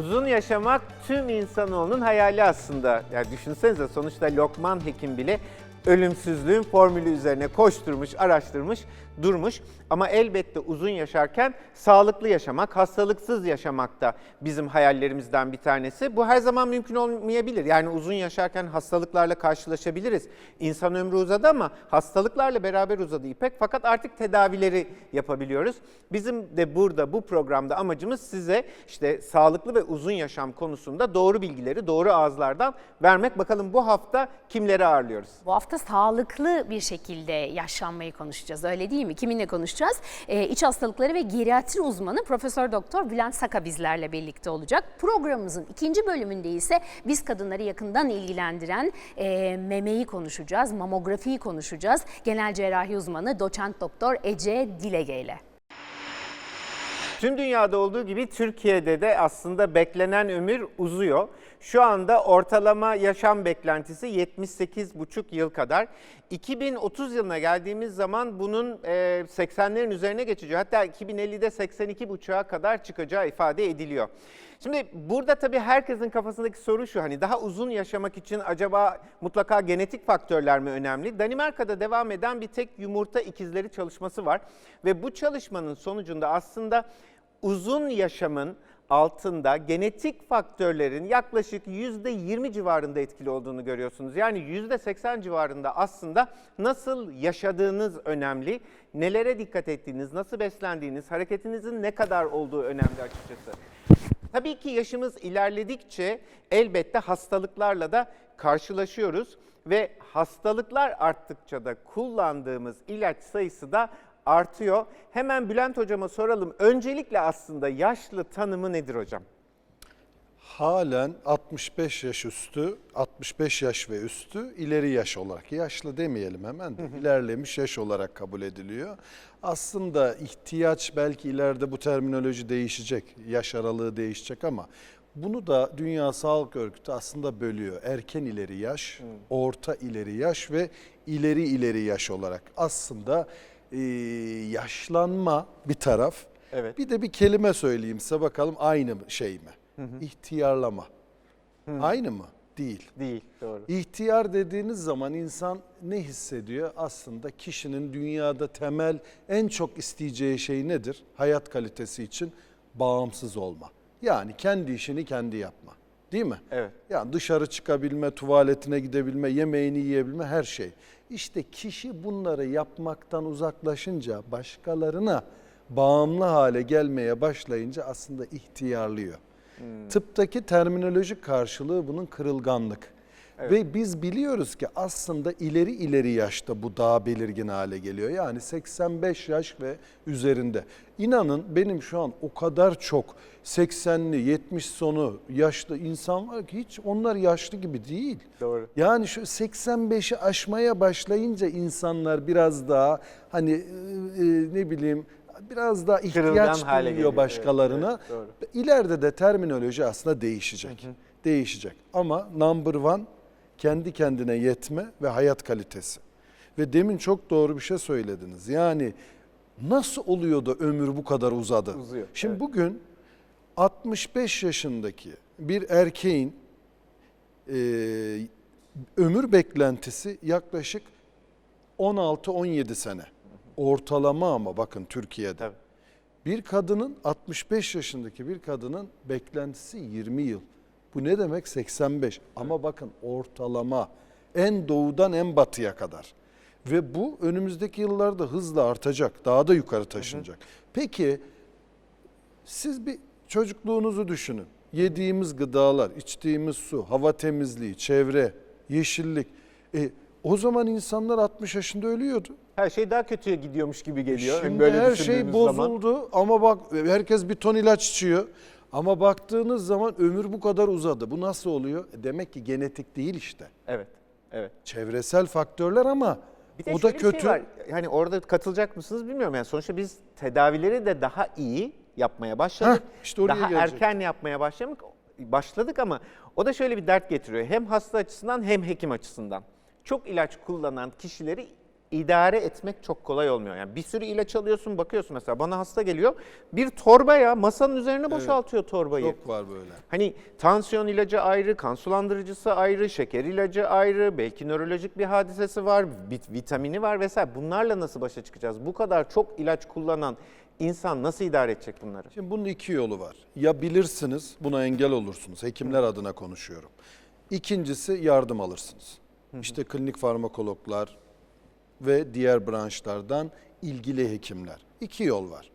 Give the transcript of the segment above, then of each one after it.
Uzun yaşamak tüm insanoğlunun hayali aslında. Yani düşünsenize sonuçta Lokman Hekim bile ölümsüzlüğün formülü üzerine koşturmuş, araştırmış, durmuş. Ama elbette uzun yaşarken sağlıklı yaşamak, hastalıksız yaşamak da bizim hayallerimizden bir tanesi. Bu her zaman mümkün olmayabilir. Yani uzun yaşarken hastalıklarla karşılaşabiliriz. İnsan ömrü uzadı ama hastalıklarla beraber uzadı İpek. Fakat artık tedavileri yapabiliyoruz. Bizim de burada bu programda amacımız size işte sağlıklı ve uzun yaşam konusunda doğru bilgileri doğru ağızlardan vermek. Bakalım bu hafta kimleri ağırlıyoruz? Bu hafta sağlıklı bir şekilde yaşlanmayı konuşacağız öyle değil mi? Kiminle konuşacağız? Ee, iç hastalıkları ve geriatri uzmanı Profesör Doktor Bülent Saka bizlerle birlikte olacak. Programımızın ikinci bölümünde ise biz kadınları yakından ilgilendiren e, memeyi konuşacağız, mamografiyi konuşacağız. Genel cerrahi uzmanı doçent doktor Ece Dilege ile. Tüm dünyada olduğu gibi Türkiye'de de aslında beklenen ömür uzuyor. Şu anda ortalama yaşam beklentisi 78,5 yıl kadar. 2030 yılına geldiğimiz zaman bunun e, 80'lerin üzerine geçeceği hatta 2050'de 82,5'a kadar çıkacağı ifade ediliyor. Şimdi burada tabii herkesin kafasındaki soru şu hani daha uzun yaşamak için acaba mutlaka genetik faktörler mi önemli? Danimarka'da devam eden bir tek yumurta ikizleri çalışması var ve bu çalışmanın sonucunda aslında uzun yaşamın altında genetik faktörlerin yaklaşık %20 civarında etkili olduğunu görüyorsunuz. Yani %80 civarında aslında nasıl yaşadığınız önemli, nelere dikkat ettiğiniz, nasıl beslendiğiniz, hareketinizin ne kadar olduğu önemli açıkçası. Tabii ki yaşımız ilerledikçe elbette hastalıklarla da karşılaşıyoruz ve hastalıklar arttıkça da kullandığımız ilaç sayısı da artıyor. Hemen Bülent hocama soralım. Öncelikle aslında yaşlı tanımı nedir hocam? Halen 65 yaş üstü, 65 yaş ve üstü ileri yaş olarak, yaşlı demeyelim hemen de ilerlemiş yaş olarak kabul ediliyor. Aslında ihtiyaç belki ileride bu terminoloji değişecek, yaş aralığı değişecek ama bunu da Dünya Sağlık Örgütü aslında bölüyor. Erken ileri yaş, orta ileri yaş ve ileri ileri yaş olarak. Aslında e, yaşlanma bir taraf, Evet. bir de bir kelime söyleyeyim size bakalım aynı şey mi? İhtiyarlama. Aynı mı? Değil. Değil, doğru. İhtiyar dediğiniz zaman insan ne hissediyor? Aslında kişinin dünyada temel en çok isteyeceği şey nedir? Hayat kalitesi için bağımsız olma. Yani kendi işini kendi yapma. Değil mi? Evet. Yani dışarı çıkabilme, tuvaletine gidebilme, yemeğini yiyebilme her şey. İşte kişi bunları yapmaktan uzaklaşınca başkalarına bağımlı hale gelmeye başlayınca aslında ihtiyarlıyor. Tıptaki terminolojik karşılığı bunun kırılganlık. Ve biz biliyoruz ki aslında ileri ileri yaşta bu daha belirgin hale geliyor. Yani 85 yaş ve üzerinde. İnanın benim şu an o kadar çok 80'li 70 sonu yaşlı insan var ki hiç onlar yaşlı gibi değil. Doğru. Yani şu 85'i aşmaya başlayınca insanlar biraz daha hani e, e, ne bileyim biraz daha Kırılgan ihtiyaç hale duyuyor geliyor. başkalarına. Evet, evet, İleride de terminoloji aslında değişecek. Değişecek. Ama number one kendi kendine yetme ve hayat kalitesi. Ve demin çok doğru bir şey söylediniz. Yani nasıl oluyor da ömür bu kadar uzadı? Uzuyor, Şimdi evet. bugün 65 yaşındaki bir erkeğin e, ömür beklentisi yaklaşık 16-17 sene. Ortalama ama bakın Türkiye'de. Tabii. Bir kadının 65 yaşındaki bir kadının beklentisi 20 yıl. Bu ne demek? 85. Ama bakın ortalama en doğudan en batıya kadar. Ve bu önümüzdeki yıllarda hızla artacak. Daha da yukarı taşınacak. Peki siz bir çocukluğunuzu düşünün. Yediğimiz gıdalar, içtiğimiz su, hava temizliği, çevre, yeşillik. E, o zaman insanlar 60 yaşında ölüyordu. Her şey daha kötüye gidiyormuş gibi geliyor. Şimdi böyle her şey bozuldu zaman. ama bak herkes bir ton ilaç içiyor. Ama baktığınız zaman ömür bu kadar uzadı. Bu nasıl oluyor? E, Demek ki genetik değil işte. Evet, evet. Çevresel faktörler ama Bir de o da şöyle bir kötü. Şey var. Hani orada katılacak mısınız bilmiyorum. Yani sonuçta biz tedavileri de daha iyi yapmaya başladık. Heh, işte oraya daha gelecektim. erken yapmaya başladık. Başladık ama o da şöyle bir dert getiriyor. Hem hasta açısından hem hekim açısından. Çok ilaç kullanan kişileri idare etmek çok kolay olmuyor. Yani bir sürü ilaç alıyorsun bakıyorsun mesela bana hasta geliyor bir torba ya masanın üzerine boşaltıyor torbayı. Çok var böyle. Hani tansiyon ilacı ayrı, kan sulandırıcısı ayrı, şeker ilacı ayrı, belki nörolojik bir hadisesi var, vit- vitamini var vesaire. Bunlarla nasıl başa çıkacağız? Bu kadar çok ilaç kullanan insan nasıl idare edecek bunları? Şimdi bunun iki yolu var. Ya bilirsiniz, buna engel olursunuz. Hekimler adına konuşuyorum. İkincisi yardım alırsınız. İşte klinik farmakologlar ve diğer branşlardan ilgili hekimler. İki yol var.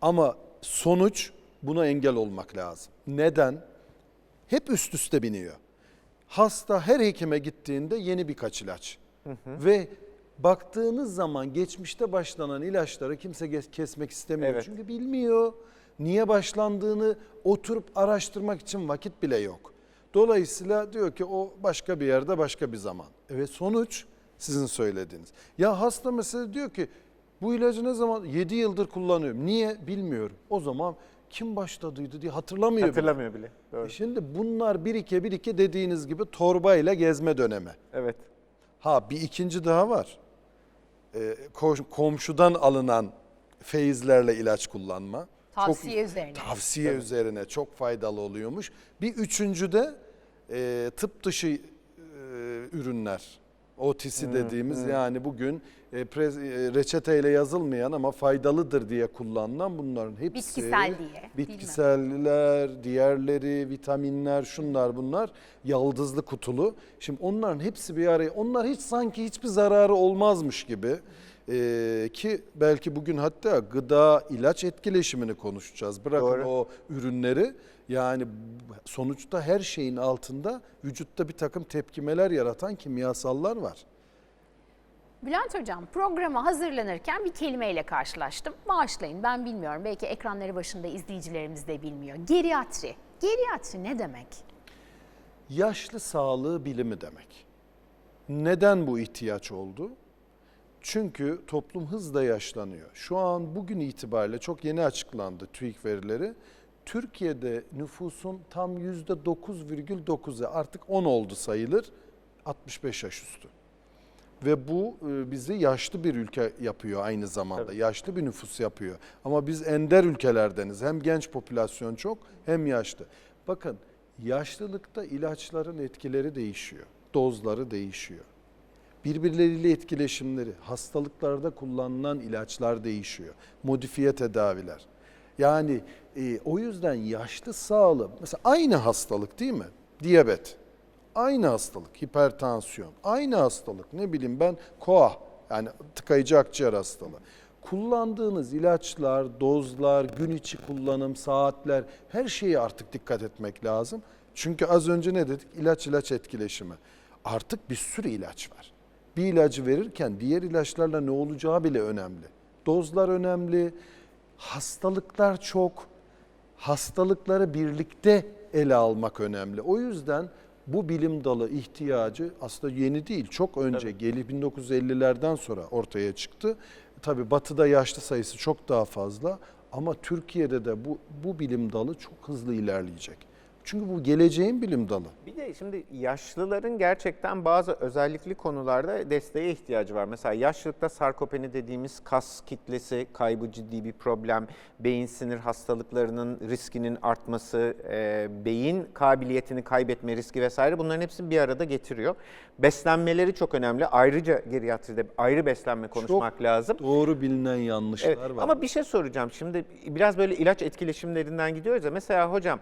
Ama sonuç buna engel olmak lazım. Neden? Hep üst üste biniyor. Hasta her hekime gittiğinde yeni birkaç ilaç. Ve baktığınız zaman geçmişte başlanan ilaçları kimse kes- kesmek istemiyor. Evet. Çünkü bilmiyor. Niye başlandığını oturup araştırmak için vakit bile yok. Dolayısıyla diyor ki o başka bir yerde başka bir zaman. Evet sonuç sizin söylediğiniz. Ya hasta mesela diyor ki bu ilacı ne zaman 7 yıldır kullanıyorum. Niye bilmiyorum. O zaman kim başladıydı diye hatırlamıyor. bile. Hatırlamıyor bile. Doğru. E Şimdi bunlar birike birike dediğiniz gibi torbayla gezme dönemi. Evet. Ha bir ikinci daha var. Ee, ko- komşudan alınan feyizlerle ilaç kullanma. Tavsiye üzerine. Tavsiye üzerine çok faydalı oluyormuş. Bir üçüncü de e, tıp dışı e, ürünler. OTC dediğimiz yani bugün e, pre- e, reçeteyle yazılmayan ama faydalıdır diye kullanılan bunların hepsi. Bitkisel diye? Bitkiseller, diğerleri, vitaminler, şunlar bunlar yaldızlı kutulu. Şimdi onların hepsi bir araya, onlar hiç sanki hiçbir zararı olmazmış gibi. Ee, ki belki bugün hatta gıda ilaç etkileşimini konuşacağız. Bırakın Doğru. o ürünleri. Yani sonuçta her şeyin altında vücutta bir takım tepkimeler yaratan kimyasallar var. Bülent Hocam programa hazırlanırken bir kelimeyle karşılaştım. Bağışlayın ben bilmiyorum. Belki ekranları başında izleyicilerimiz de bilmiyor. Geriatri. Geriatri ne demek? Yaşlı sağlığı bilimi demek. Neden bu ihtiyaç oldu? Çünkü toplum hızla yaşlanıyor. Şu an bugün itibariyle çok yeni açıklandı TÜİK verileri. Türkiye'de nüfusun tam %9,9'u artık 10 oldu sayılır 65 yaş üstü. Ve bu e, bizi yaşlı bir ülke yapıyor aynı zamanda. Yaşlı bir nüfus yapıyor. Ama biz ender ülkelerdeniz. Hem genç popülasyon çok hem yaşlı. Bakın yaşlılıkta ilaçların etkileri değişiyor. Dozları değişiyor. Birbirleriyle etkileşimleri, hastalıklarda kullanılan ilaçlar değişiyor. Modifiye tedaviler. Yani e, o yüzden yaşlı sağlığı, mesela aynı hastalık değil mi? Diyabet. Aynı hastalık, hipertansiyon, aynı hastalık ne bileyim ben koa yani tıkayıcı akciğer hastalığı. Kullandığınız ilaçlar, dozlar, gün içi kullanım, saatler her şeye artık dikkat etmek lazım. Çünkü az önce ne dedik? İlaç ilaç etkileşimi. Artık bir sürü ilaç var. Bir ilacı verirken diğer ilaçlarla ne olacağı bile önemli. Dozlar önemli, hastalıklar çok, hastalıkları birlikte ele almak önemli. O yüzden bu bilim dalı ihtiyacı aslında yeni değil. Çok önce gelip 1950'lerden sonra ortaya çıktı. Tabii batıda yaşlı sayısı çok daha fazla ama Türkiye'de de bu, bu bilim dalı çok hızlı ilerleyecek. Çünkü bu geleceğin bilim dalı. Bir de şimdi yaşlıların gerçekten bazı özellikli konularda desteğe ihtiyacı var. Mesela yaşlılıkta sarkopeni dediğimiz kas kitlesi kaybı ciddi bir problem. Beyin sinir hastalıklarının riskinin artması, e, beyin kabiliyetini kaybetme riski vesaire bunların hepsini bir arada getiriyor. Beslenmeleri çok önemli. Ayrıca geriatride ayrı beslenme konuşmak Çok lazım. Doğru bilinen yanlışlar Evet, var. ama bir şey soracağım. Şimdi biraz böyle ilaç etkileşimlerinden gidiyoruz ya. Mesela hocam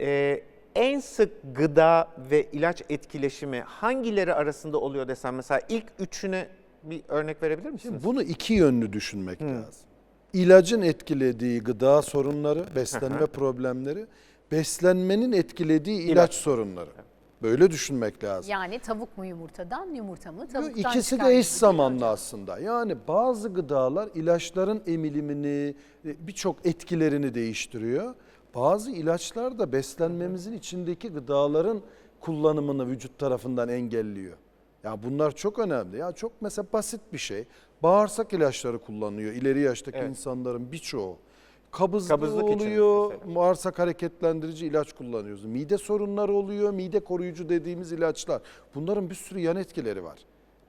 e, en sık gıda ve ilaç etkileşimi hangileri arasında oluyor desem mesela ilk üçüne bir örnek verebilir misiniz? Şimdi bunu iki yönlü düşünmek lazım. İlacın etkilediği gıda sorunları, beslenme problemleri, beslenmenin etkilediği ilaç, İlaç. sorunları. Böyle düşünmek lazım. Yani tavuk mu yumurtadan, yumurta mı Yo, tavuktan İkisi çıkar de eş zamanlı aslında. Yani bazı gıdalar ilaçların emilimini, e, birçok etkilerini değiştiriyor. Bazı ilaçlar da beslenmemizin içindeki gıdaların kullanımını vücut tarafından engelliyor. Ya bunlar çok önemli. Ya çok mesela basit bir şey. Bağırsak ilaçları kullanıyor ileri yaştaki Evet. insanların birçoğu. Kabızlığı Kabızlık için oluyor, mesela. bağırsak hareketlendirici ilaç kullanıyoruz. Mide sorunları oluyor, mide koruyucu dediğimiz ilaçlar. Bunların bir sürü yan etkileri var.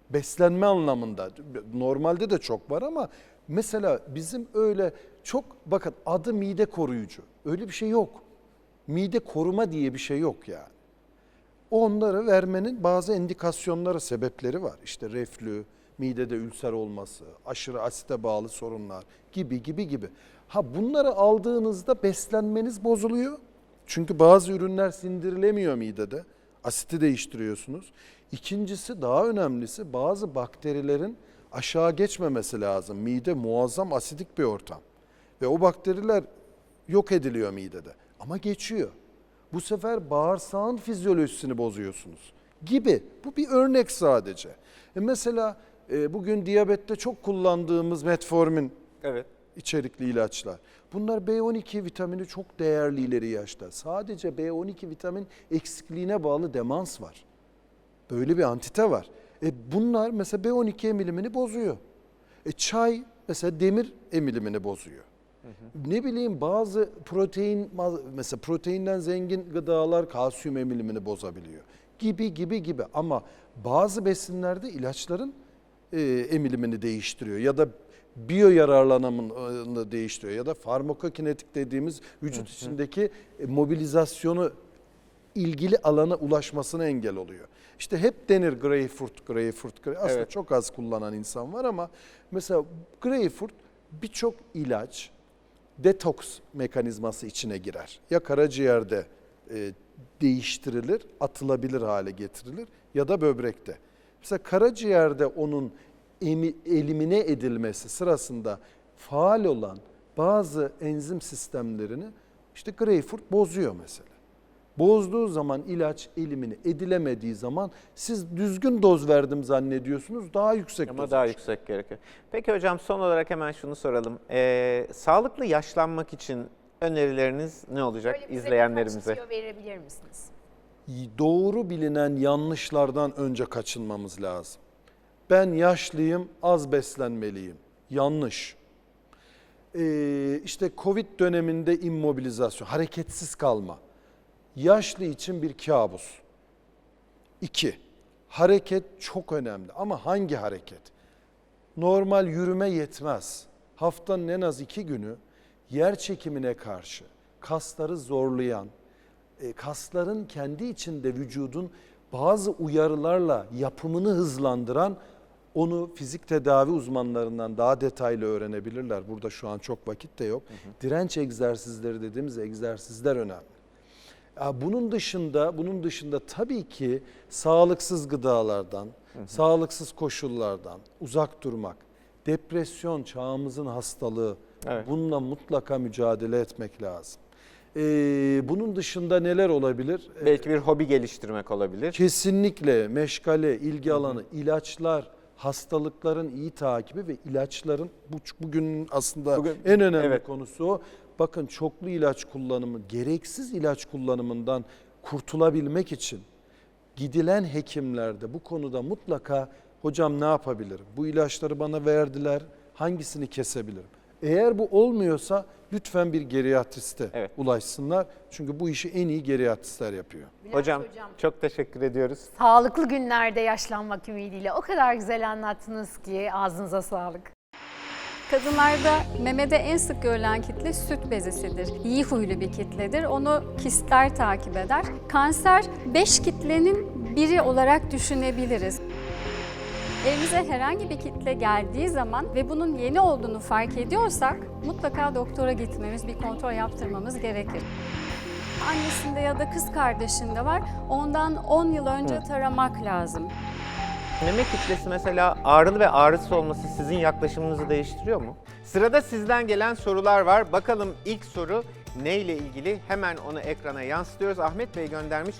Beslenme anlamında. Normalde de çok var ama mesela bizim öyle çok bakın adı mide koruyucu. Öyle bir şey yok. Mide koruma diye bir şey yok yani. Onları vermenin bazı indikasyonları, sebepleri var. İşte reflü, midede ülser olması, aşırı asite bağlı sorunlar gibi gibi gibi. Ha bunları aldığınızda beslenmeniz bozuluyor. Çünkü bazı ürünler sindirilemiyor midede. Asiti değiştiriyorsunuz. İkincisi daha önemlisi bazı bakterilerin aşağı geçmemesi lazım. Mide muazzam asidik bir ortam. Ve o bakteriler yok ediliyor midede. Ama geçiyor. Bu sefer bağırsağın fizyolojisini bozuyorsunuz gibi. Bu bir örnek sadece. E mesela e, bugün diyabette çok kullandığımız metformin Evet. içerikli ilaçlar. Bunlar B12 vitamini çok değerli ileri yaşta. Sadece B12 vitamin eksikliğine bağlı demans var. Böyle bir antite var. E bunlar mesela B12 emilimini bozuyor. E çay mesela demir emilimini bozuyor. Ne bileyim bazı protein mesela proteinden zengin gıdalar kalsiyum emilimini bozabiliyor. Gibi gibi gibi ama bazı besinlerde ilaçların e, emilimini değiştiriyor ya da biyo yararlanımını değiştiriyor ya da farmakokinetik dediğimiz vücut içindeki e, mobilizasyonu ilgili alana ulaşmasına engel oluyor. İşte hep denir greyfurt, greyfurt, greyfurt. Aslında Evet. çok az kullanan insan var ama mesela greyfurt birçok ilaç detoks mekanizması içine girer. Ya karaciğerde e, değiştirilir, atılabilir hale getirilir ya da böbrekte. Mesela karaciğerde onun elimine edilmesi sırasında faal olan bazı enzim sistemlerini işte greyfurt bozuyor mesela. Bozduğu zaman ilaç elimini edilemediği zaman siz düzgün doz verdim zannediyorsunuz daha yüksek Ama doz daha yüksek gerekiyor. Peki hocam son olarak hemen şunu soralım. Ee, sağlıklı yaşlanmak için önerileriniz ne olacak Böyle bize izleyenlerimize? birkaç tüyo verebilir misiniz? doğru bilinen yanlışlardan önce kaçınmamız lazım. Ben yaşlıyım, az beslenmeliyim. Yanlış. Ee, işte Covid döneminde immobilizasyon, hareketsiz kalma. Yaşlı için bir kabus. İki, hareket çok önemli ama hangi hareket? Normal yürüme yetmez. Haftanın en az iki günü yer çekimine karşı kasları zorlayan, e, kasların kendi içinde vücudun bazı uyarılarla yapımını hızlandıran onu fizik tedavi uzmanlarından daha detaylı öğrenebilirler. Burada şu an çok vakit de yok. Direnç egzersizleri dediğimiz egzersizler önemli. Bunun dışında, bunun dışında tabii ki sağlıksız gıdalardan, sağlıksız koşullardan uzak durmak, depresyon çağımızın hastalığı, Evet. bununla mutlaka mücadele etmek lazım. Ee, bunun dışında neler olabilir? Ee, Belki bir hobi geliştirmek olabilir. Kesinlikle meşgale, ilgi alanı, ilaçlar, hastalıkların iyi takibi ve ilaçların bu bugünün aslında Bugün- en önemli evet. konusu o. Bakın çoklu ilaç kullanımı, gereksiz ilaç kullanımından kurtulabilmek için gidilen hekimlerde bu konuda mutlaka hocam ne yapabilirim? Bu ilaçları bana verdiler. Hangisini kesebilirim? Eğer bu olmuyorsa lütfen bir geriatriste Evet. ulaşsınlar. Çünkü bu işi en iyi geriatristler yapıyor. Bülent Hocam, çok teşekkür ediyoruz. Sağlıklı günlerde yaşlanmak ümidiyle o kadar güzel anlattınız ki ağzınıza sağlık. Kadınlarda memede en sık görülen kitle süt bezesidir. İyi huylu bir kitledir. Onu kistler takip eder. Kanser 5 kitlenin biri olarak düşünebiliriz. Evimize herhangi bir kitle geldiği zaman ve bunun yeni olduğunu fark ediyorsak mutlaka doktora gitmemiz, bir kontrol yaptırmamız gerekir. Annesinde ya da kız kardeşinde var. Ondan 10 yıl önce taramak lazım. Meme kitlesi mesela ağrılı ve ağrısız olması sizin yaklaşımınızı değiştiriyor mu? Sırada sizden gelen sorular var. Bakalım ilk soru neyle ilgili? Hemen onu ekrana yansıtıyoruz. Ahmet Bey göndermiş.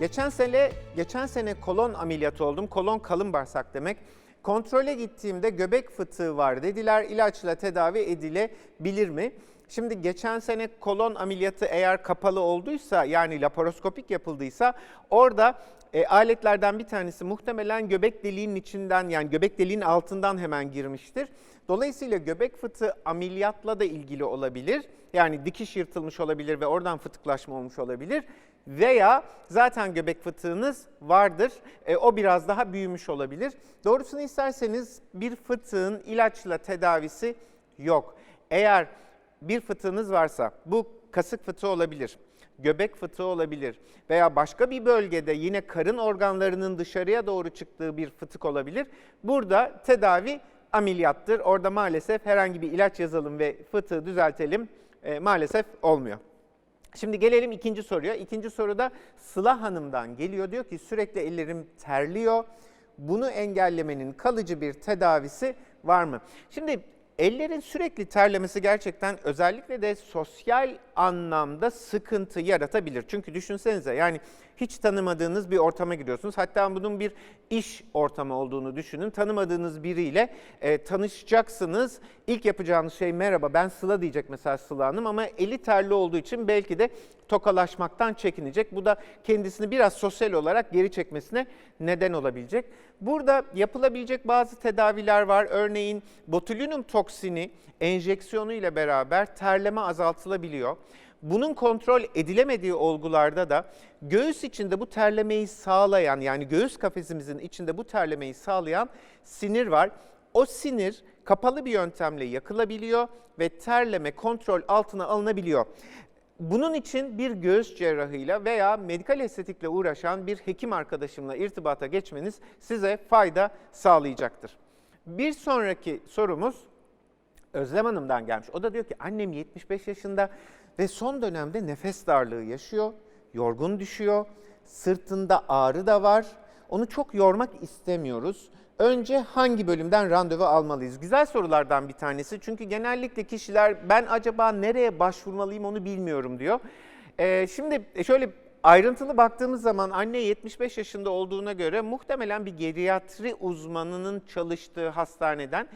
Geçen sene geçen sene kolon ameliyatı oldum. Kolon kalın bağırsak demek. Kontrole gittiğimde göbek fıtığı var dediler. İlaçla tedavi edilebilir mi? Şimdi geçen sene kolon ameliyatı eğer kapalı olduysa yani laparoskopik yapıldıysa orada e, aletlerden bir tanesi muhtemelen göbek deliğinin içinden yani göbek deliğinin altından hemen girmiştir. Dolayısıyla göbek fıtığı ameliyatla da ilgili olabilir. Yani dikiş yırtılmış olabilir ve oradan fıtıklaşma olmuş olabilir. veya zaten göbek fıtığınız vardır. E, o biraz daha büyümüş olabilir. Doğrusunu isterseniz bir fıtığın ilaçla tedavisi yok. Eğer bir fıtığınız varsa bu kasık fıtığı olabilir, göbek fıtığı olabilir veya başka bir bölgede yine karın organlarının dışarıya doğru çıktığı bir fıtık olabilir. Burada tedavi ameliyattır. Orada maalesef herhangi bir ilaç yazalım ve fıtığı düzeltelim e, maalesef olmuyor. Şimdi gelelim ikinci soruya. İkinci soruda Sıla Hanım'dan geliyor. Diyor ki sürekli ellerim terliyor. Bunu engellemenin kalıcı bir tedavisi var mı? Şimdi ellerin sürekli terlemesi gerçekten özellikle de sosyal anlamda sıkıntı yaratabilir. Çünkü düşünsenize yani hiç tanımadığınız bir ortama giriyorsunuz. Hatta bunun bir iş ortamı olduğunu düşünün. Tanımadığınız biriyle e, tanışacaksınız. İlk yapacağınız şey merhaba ben Sıla diyecek mesela Sıla Hanım ama eli terli olduğu için belki de tokalaşmaktan çekinecek. Bu da kendisini biraz sosyal olarak geri çekmesine neden olabilecek. Burada yapılabilecek bazı tedaviler var. Örneğin botulinum toksini enjeksiyonu ile beraber terleme azaltılabiliyor. Bunun kontrol edilemediği olgularda da göğüs içinde bu terlemeyi sağlayan yani göğüs kafesimizin içinde bu terlemeyi sağlayan sinir var. O sinir kapalı bir yöntemle yakılabiliyor ve terleme kontrol altına alınabiliyor. Bunun için bir göğüs cerrahıyla veya medikal estetikle uğraşan bir hekim arkadaşımla irtibata geçmeniz size fayda sağlayacaktır. Bir sonraki sorumuz Özlem Hanım'dan gelmiş. O da diyor ki annem 75 yaşında ve son dönemde nefes darlığı yaşıyor, yorgun düşüyor, sırtında ağrı da var. Onu çok yormak istemiyoruz. Önce hangi bölümden randevu almalıyız? Güzel sorulardan bir tanesi. Çünkü genellikle kişiler ben acaba nereye başvurmalıyım onu bilmiyorum diyor. Ee, şimdi şöyle ayrıntılı baktığımız zaman anne 75 yaşında olduğuna göre muhtemelen bir geriatri uzmanının çalıştığı hastaneden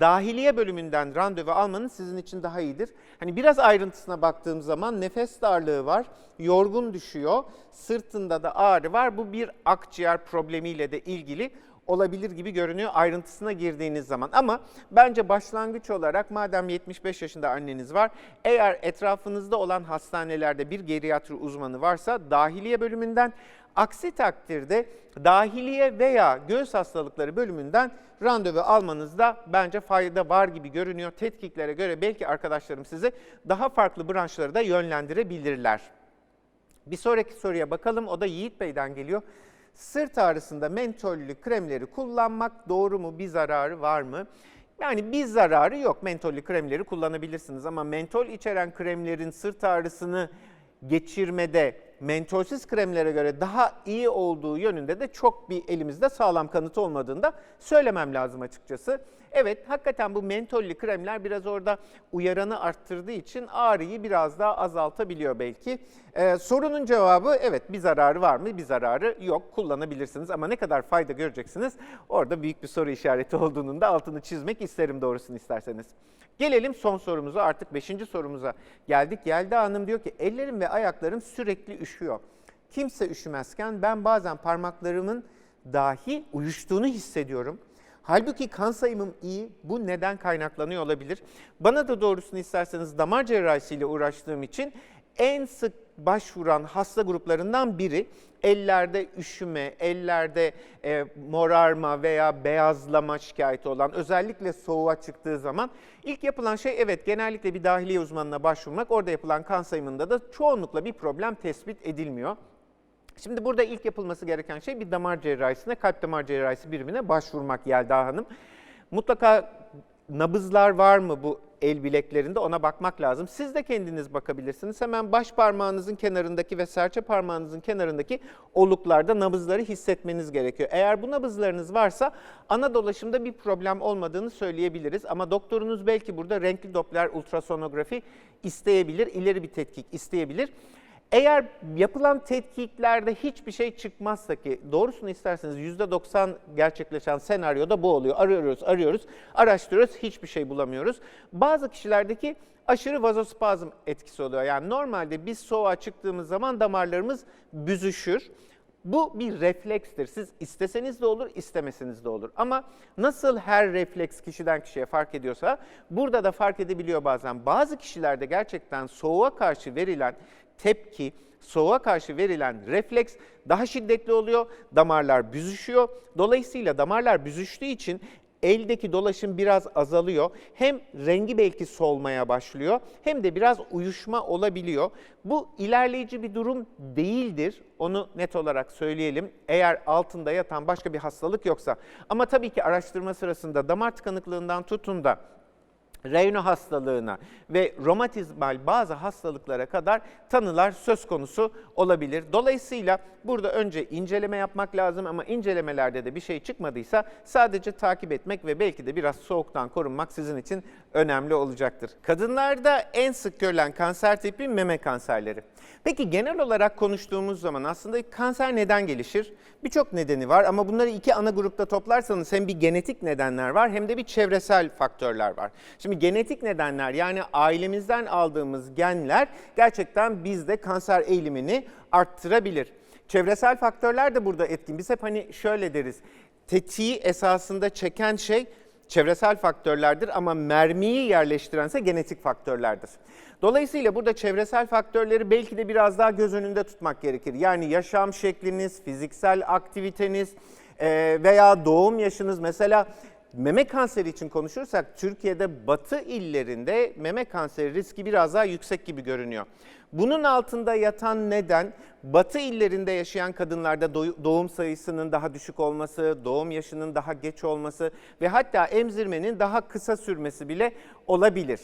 dahiliye bölümünden randevu almanız sizin için daha iyidir. Hani biraz ayrıntısına baktığım zaman nefes darlığı var, yorgun düşüyor, sırtında da ağrı var. Bu bir akciğer problemiyle de ilgili olabilir gibi görünüyor ayrıntısına girdiğiniz zaman. Ama bence başlangıç olarak madem 75 yaşında anneniz var, eğer etrafınızda olan hastanelerde bir geriatri uzmanı varsa dahiliye bölümünden, aksi takdirde dahiliye veya göğüs hastalıkları bölümünden randevu almanızda bence fayda var gibi görünüyor. Tetkiklere göre belki arkadaşlarım sizi daha farklı branşlara da yönlendirebilirler. Bir sonraki soruya bakalım. O da Yiğit Bey'den geliyor. Sırt ağrısında mentollü kremleri kullanmak doğru mu? Bir zararı var mı? Yani bir zararı yok. Mentollü kremleri kullanabilirsiniz ama mentol içeren kremlerin sırt ağrısını geçirmede mentolsüz kremlere göre daha iyi olduğu yönünde de çok bir elimizde sağlam kanıt olmadığını da söylemem lazım açıkçası. Evet hakikaten bu mentollü kremler biraz orada uyaranı arttırdığı için ağrıyı biraz daha azaltabiliyor belki. Ee, sorunun cevabı evet bir zararı var mı? Bir zararı yok kullanabilirsiniz ama ne kadar fayda göreceksiniz orada büyük bir soru işareti olduğunun da altını çizmek isterim doğrusunu isterseniz. Gelelim son sorumuza artık 5. sorumuza geldik. Yelda Hanım diyor ki ellerim ve ayaklarım sürekli üşüyor. Kimse üşümezken ben bazen parmaklarımın dahi uyuştuğunu hissediyorum. Halbuki kan sayımım iyi. Bu neden kaynaklanıyor olabilir? Bana da doğrusunu isterseniz damar cerrahisiyle uğraştığım için en sık başvuran hasta gruplarından biri ellerde üşüme, ellerde e, morarma veya beyazlama şikayeti olan özellikle soğuğa çıktığı zaman ilk yapılan şey evet genellikle bir dahiliye uzmanına başvurmak. Orada yapılan kan sayımında da çoğunlukla bir problem tespit edilmiyor. Şimdi burada ilk yapılması gereken şey bir damar cerrahisine, kalp damar cerrahisi birimine başvurmak Yelda Hanım. Mutlaka nabızlar var mı bu el bileklerinde ona bakmak lazım. Siz de kendiniz bakabilirsiniz. Hemen baş parmağınızın kenarındaki ve serçe parmağınızın kenarındaki oluklarda nabızları hissetmeniz gerekiyor. Eğer bu nabızlarınız varsa ana dolaşımda bir problem olmadığını söyleyebiliriz. Ama doktorunuz belki burada renkli doppler ultrasonografi isteyebilir, ileri bir tetkik isteyebilir. Eğer yapılan tetkiklerde hiçbir şey çıkmazsa ki doğrusunu isterseniz %90 gerçekleşen senaryoda bu oluyor. Arıyoruz, arıyoruz, araştırıyoruz, hiçbir şey bulamıyoruz. Bazı kişilerdeki aşırı vazospazm etkisi oluyor. Yani normalde biz soğuğa çıktığımız zaman damarlarımız büzüşür. Bu bir reflekstir. Siz isteseniz de olur, istemeseniz de olur. Ama nasıl her refleks kişiden kişiye fark ediyorsa burada da fark edebiliyor bazen. Bazı kişilerde gerçekten soğuğa karşı verilen tepki soğuğa karşı verilen refleks daha şiddetli oluyor. Damarlar büzüşüyor. Dolayısıyla damarlar büzüştüğü için eldeki dolaşım biraz azalıyor. Hem rengi belki solmaya başlıyor hem de biraz uyuşma olabiliyor. Bu ilerleyici bir durum değildir. Onu net olarak söyleyelim. Eğer altında yatan başka bir hastalık yoksa. Ama tabii ki araştırma sırasında damar tıkanıklığından tutun da Reyno hastalığına ve romatizmal bazı hastalıklara kadar tanılar söz konusu olabilir. Dolayısıyla burada önce inceleme yapmak lazım ama incelemelerde de bir şey çıkmadıysa sadece takip etmek ve belki de biraz soğuktan korunmak sizin için önemli olacaktır. Kadınlarda en sık görülen kanser tipi meme kanserleri. Peki genel olarak konuştuğumuz zaman aslında kanser neden gelişir? Birçok nedeni var ama bunları iki ana grupta toplarsanız hem bir genetik nedenler var hem de bir çevresel faktörler var. Şimdi genetik nedenler yani ailemizden aldığımız genler gerçekten bizde kanser eğilimini arttırabilir. Çevresel faktörler de burada etkin. Biz hep hani şöyle deriz. Tetiği esasında çeken şey çevresel faktörlerdir ama mermiyi yerleştirense genetik faktörlerdir. Dolayısıyla burada çevresel faktörleri belki de biraz daha göz önünde tutmak gerekir. Yani yaşam şekliniz, fiziksel aktiviteniz veya doğum yaşınız mesela meme kanseri için konuşursak Türkiye'de batı illerinde meme kanseri riski biraz daha yüksek gibi görünüyor. Bunun altında yatan neden batı illerinde yaşayan kadınlarda doğum sayısının daha düşük olması, doğum yaşının daha geç olması ve hatta emzirmenin daha kısa sürmesi bile olabilir.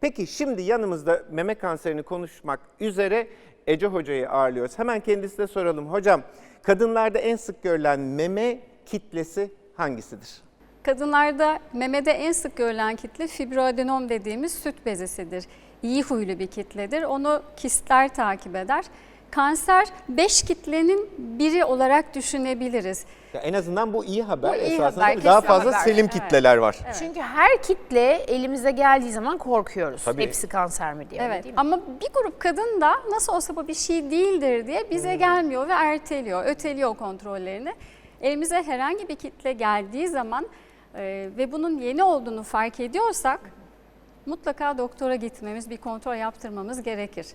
Peki şimdi yanımızda meme kanserini konuşmak üzere Ece Hoca'yı ağırlıyoruz. Hemen kendisine soralım. Hocam kadınlarda en sık görülen meme kitlesi hangisidir? Kadınlarda memede en sık görülen kitle fibroadenom dediğimiz süt bezesidir. İyi huylu bir kitledir. Onu kistler takip eder. Kanser 5 kitlenin biri olarak düşünebiliriz. Ya en azından bu iyi haber. Bu iyi Esasında haber, daha kesin fazla haber. selim Evet. kitleler var. Çünkü her kitle elimize geldiği zaman korkuyoruz. Tabii. Hepsi kanser mi diye öyle Evet değil mi? ama bir grup kadın da nasıl olsa bu bir şey değildir diye bize gelmiyor ve erteliyor, öteliyor kontrollerini. Elimize herhangi bir kitle geldiği zaman e, ve bunun yeni olduğunu fark ediyorsak mutlaka doktora gitmemiz, bir kontrol yaptırmamız gerekir.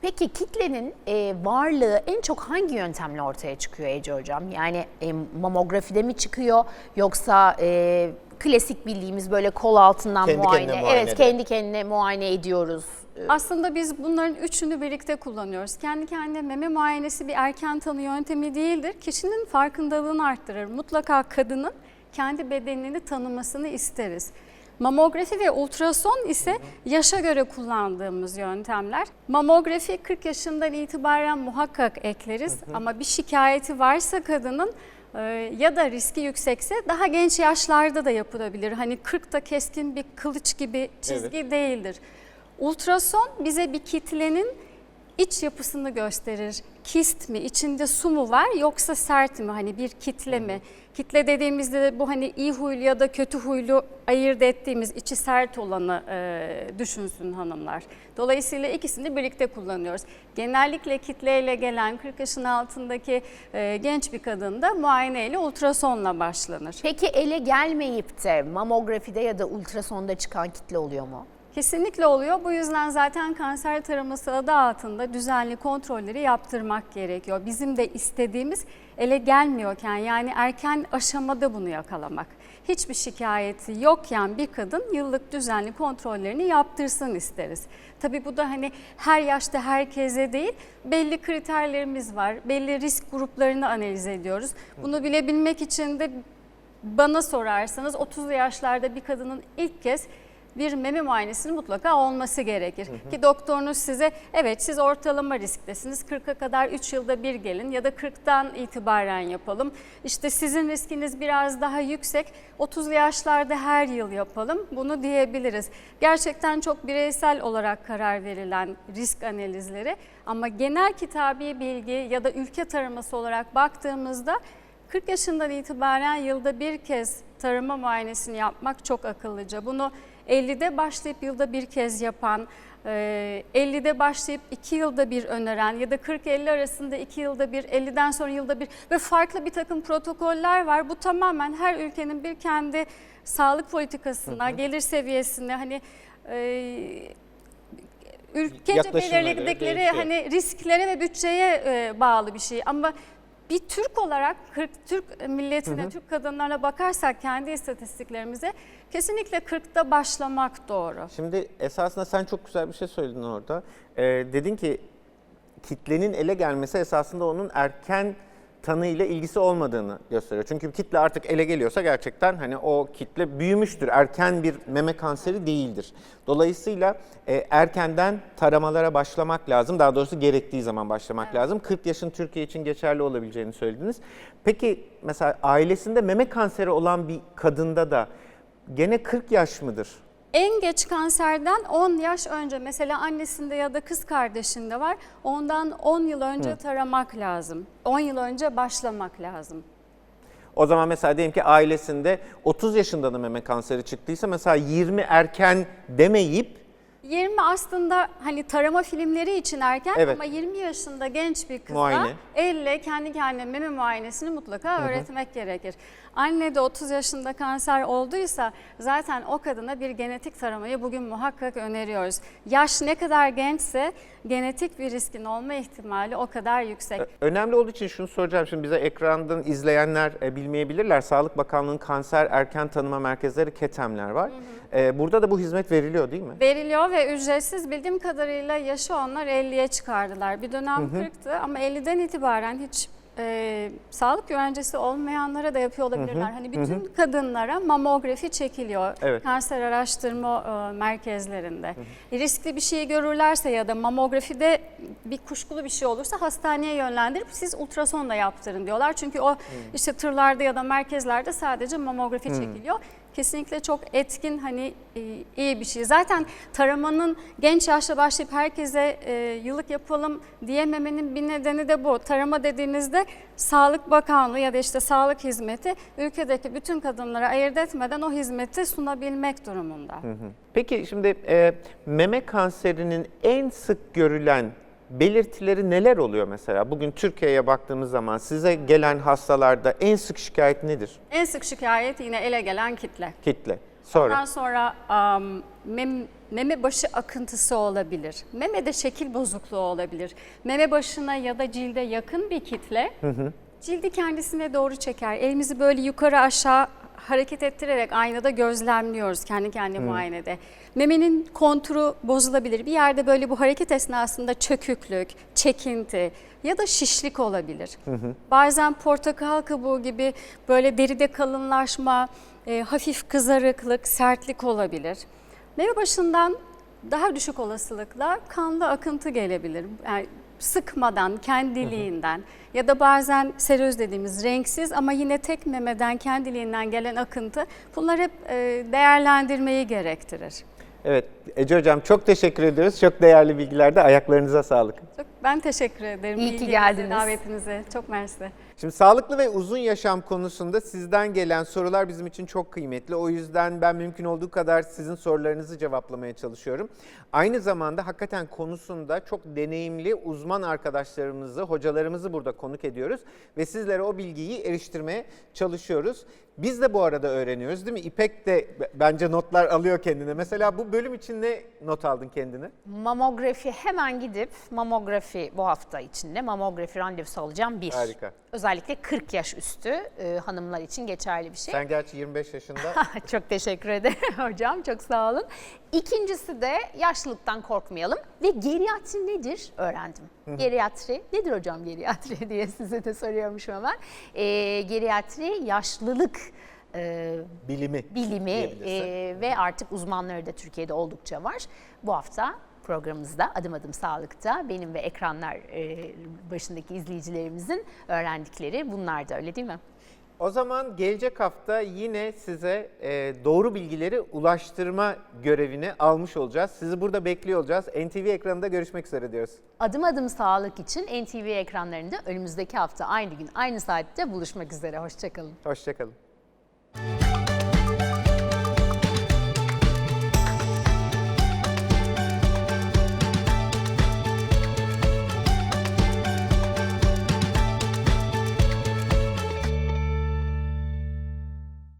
Peki kitlenin e, varlığı en çok hangi yöntemle ortaya çıkıyor Ece Hocam? Yani e, mamografide mi çıkıyor yoksa e, klasik bildiğimiz böyle kol altından Kendi muayene? kendine muayene Evet de. kendi kendine muayene ediyoruz. Aslında biz bunların üçünü birlikte kullanıyoruz. Kendi kendine meme muayenesi bir erken tanı yöntemi değildir. Kişinin farkındalığını arttırır. Mutlaka kadının kendi bedenini tanımasını isteriz. Mamografi ve ultrason ise yaşa göre kullandığımız yöntemler. Mamografi 40 yaşından itibaren muhakkak ekleriz ama bir şikayeti varsa kadının e, ya da riski yüksekse daha genç yaşlarda da yapılabilir. Hani 40'ta keskin bir kılıç gibi çizgi değildir. Ultrason bize bir kitlenin iç yapısını gösterir. Kist mi, içinde su mu var yoksa sert mi? Hani bir kitle mi? Kitle dediğimizde de bu hani iyi huylu ya da kötü huylu ayırt ettiğimiz içi sert olanı e, düşünsün hanımlar. Dolayısıyla ikisini birlikte kullanıyoruz. Genellikle kitleyle gelen 40 yaşın altındaki e, genç bir kadında muayeneyle ultrasonla başlanır. Peki ele gelmeyip de mamografide ya da ultrasonda çıkan kitle oluyor mu? Kesinlikle oluyor. Bu yüzden zaten kanser taraması adı altında düzenli kontrolleri yaptırmak gerekiyor. Bizim de istediğimiz ele gelmiyorken yani erken aşamada bunu yakalamak. Hiçbir şikayeti yokken bir kadın yıllık düzenli kontrollerini yaptırsın isteriz. Tabii bu da hani her yaşta herkese değil, belli kriterlerimiz var. Belli risk gruplarını analiz ediyoruz. Bunu bilebilmek için de bana sorarsanız 30'lu yaşlarda bir kadının ilk kez bir meme muayenesinin mutlaka olması gerekir. Ki doktorunuz size evet siz ortalama risktesiniz 40'a kadar 3 yılda bir gelin ya da 40'tan itibaren yapalım. İşte sizin riskiniz biraz daha yüksek 30'lu yaşlarda her yıl yapalım bunu diyebiliriz. Gerçekten çok bireysel olarak karar verilen risk analizleri ama genel kitabi bilgi ya da ülke taraması olarak baktığımızda 40 yaşından itibaren yılda bir kez tarama muayenesini yapmak çok akıllıca. Bunu 50'de başlayıp yılda bir kez yapan, e, 50'de başlayıp 2 yılda bir öneren ya da 40-50 arasında 2 yılda bir, 50'den sonra yılda bir ve farklı bir takım protokoller var. Bu tamamen her ülkenin bir kendi sağlık politikasına, gelir seviyesine hani e, ülkece belirledikleri hani risklere ve bütçeye e, bağlı bir şey. Ama bir Türk olarak 40 Türk milletine, Türk kadınlarına bakarsak kendi istatistiklerimize kesinlikle 40'ta başlamak doğru. Şimdi esasında sen çok güzel bir şey söyledin orada. Ee, dedin ki kitlenin ele gelmesi esasında onun erken tanı ile ilgisi olmadığını gösteriyor. Çünkü kitle artık ele geliyorsa gerçekten hani o kitle büyümüştür. Erken bir meme kanseri değildir. Dolayısıyla e, erkenden taramalara başlamak lazım. Daha doğrusu gerektiği zaman başlamak lazım. 40 yaşın Türkiye için geçerli olabileceğini söylediniz. Peki mesela ailesinde meme kanseri olan bir kadında da gene 40 yaş mıdır? En geç kanserden 10 yaş önce mesela annesinde ya da kız kardeşinde var. Ondan 10 yıl önce taramak lazım. 10 yıl önce başlamak lazım. O zaman mesela diyelim ki ailesinde 30 yaşında da meme kanseri çıktıysa mesela 20 erken demeyip 20 aslında hani tarama filmleri için erken Evet. ama 20 yaşında genç bir kıza Muayene. elle kendi kendine meme muayenesini mutlaka öğretmek gerekir. Anne de 30 yaşında kanser olduysa zaten o kadına bir genetik taramayı bugün muhakkak öneriyoruz. Yaş ne kadar gençse genetik bir riskin olma ihtimali o kadar yüksek. önemli olduğu için şunu soracağım. Şimdi bize ekrandan izleyenler e, bilmeyebilirler. Sağlık Bakanlığı'nın kanser erken tanıma merkezleri KETEM'ler var. E, burada da bu hizmet veriliyor değil mi? Veriliyor ve ücretsiz bildiğim kadarıyla yaşı onlar 50'ye çıkardılar. Bir dönem 40'tı ama 50'den itibaren hiç e, sağlık güvencesi olmayanlara da yapıyor olabilirler. Hani bütün kadınlara mamografi çekiliyor Evet. kanser araştırma e, merkezlerinde. Riskli bir şey görürlerse ya da mamografide bir kuşkulu bir şey olursa hastaneye yönlendirip siz ultrason da yaptırın diyorlar. Çünkü o işte tırlarda ya da merkezlerde sadece mamografi çekiliyor kesinlikle çok etkin hani e, iyi bir şey. Zaten taramanın genç yaşta başlayıp herkese e, yıllık yapalım diyememenin bir nedeni de bu. Tarama dediğinizde Sağlık Bakanlığı ya da işte sağlık hizmeti ülkedeki bütün kadınlara ayırt etmeden o hizmeti sunabilmek durumunda. Peki şimdi e, meme kanserinin en sık görülen belirtileri neler oluyor mesela? Bugün Türkiye'ye baktığımız zaman size gelen hastalarda en sık şikayet nedir? En sık şikayet yine ele gelen kitle. Kitle. Sonra Ondan sonra am, mem- meme başı akıntısı olabilir. Memede şekil bozukluğu olabilir. Meme başına ya da cilde yakın bir kitle cildi kendisine doğru çeker. Elimizi böyle yukarı aşağı hareket ettirerek aynada gözlemliyoruz kendi kendi muayenede. Memenin konturu bozulabilir. Bir yerde böyle bu hareket esnasında çöküklük, çekinti ya da şişlik olabilir. Bazen portakal kabuğu gibi böyle deride kalınlaşma, e, hafif kızarıklık, sertlik olabilir. Meme başından daha düşük olasılıkla kanlı akıntı gelebilir. Yani sıkmadan, kendiliğinden ya da bazen seröz dediğimiz renksiz ama yine tek memeden kendiliğinden gelen akıntı bunlar hep değerlendirmeyi gerektirir. evet Ece Hocam çok teşekkür ediyoruz. Çok değerli bilgilerde ayaklarınıza sağlık. Çok, ben teşekkür ederim. İyi ki geldiniz. Davetinize. Çok mersi. Şimdi sağlıklı ve uzun yaşam konusunda sizden gelen sorular bizim için çok kıymetli. O yüzden ben mümkün olduğu kadar sizin sorularınızı cevaplamaya çalışıyorum. Aynı zamanda hakikaten konusunda çok deneyimli uzman arkadaşlarımızı, hocalarımızı burada konuk ediyoruz ve sizlere o bilgiyi eriştirmeye çalışıyoruz. Biz de bu arada öğreniyoruz değil mi? İpek de bence notlar alıyor kendine. Mesela bu bölüm için ne not aldın kendine? Mamografi hemen gidip mamografi bu hafta içinde mamografi randevusu alacağım bir. Harika. Özellikle 40 yaş üstü e, hanımlar için geçerli bir şey. Sen gerçi 25 yaşında çok teşekkür ederim hocam. Çok sağ olun. İkincisi de yaşlılıktan korkmayalım ve geriatri nedir öğrendim. Geriatri nedir hocam geriatri diye size de soruyormuşum hemen. Ee, geriatri yaşlılık e, bilimi. bilimi e, ve artık uzmanları da Türkiye'de oldukça var. Bu hafta programımızda Adım Adım Sağlık'ta benim ve ekranlar e, başındaki izleyicilerimizin öğrendikleri bunlar da öyle değil mi? O zaman gelecek hafta yine size e, doğru bilgileri ulaştırma görevini almış olacağız. Sizi burada bekliyor olacağız. NTV ekranında görüşmek üzere diyoruz. Adım Adım Sağlık için NTV ekranlarında önümüzdeki hafta aynı gün aynı saatte buluşmak üzere. Hoşçakalın. Hoşçakalın. Thank you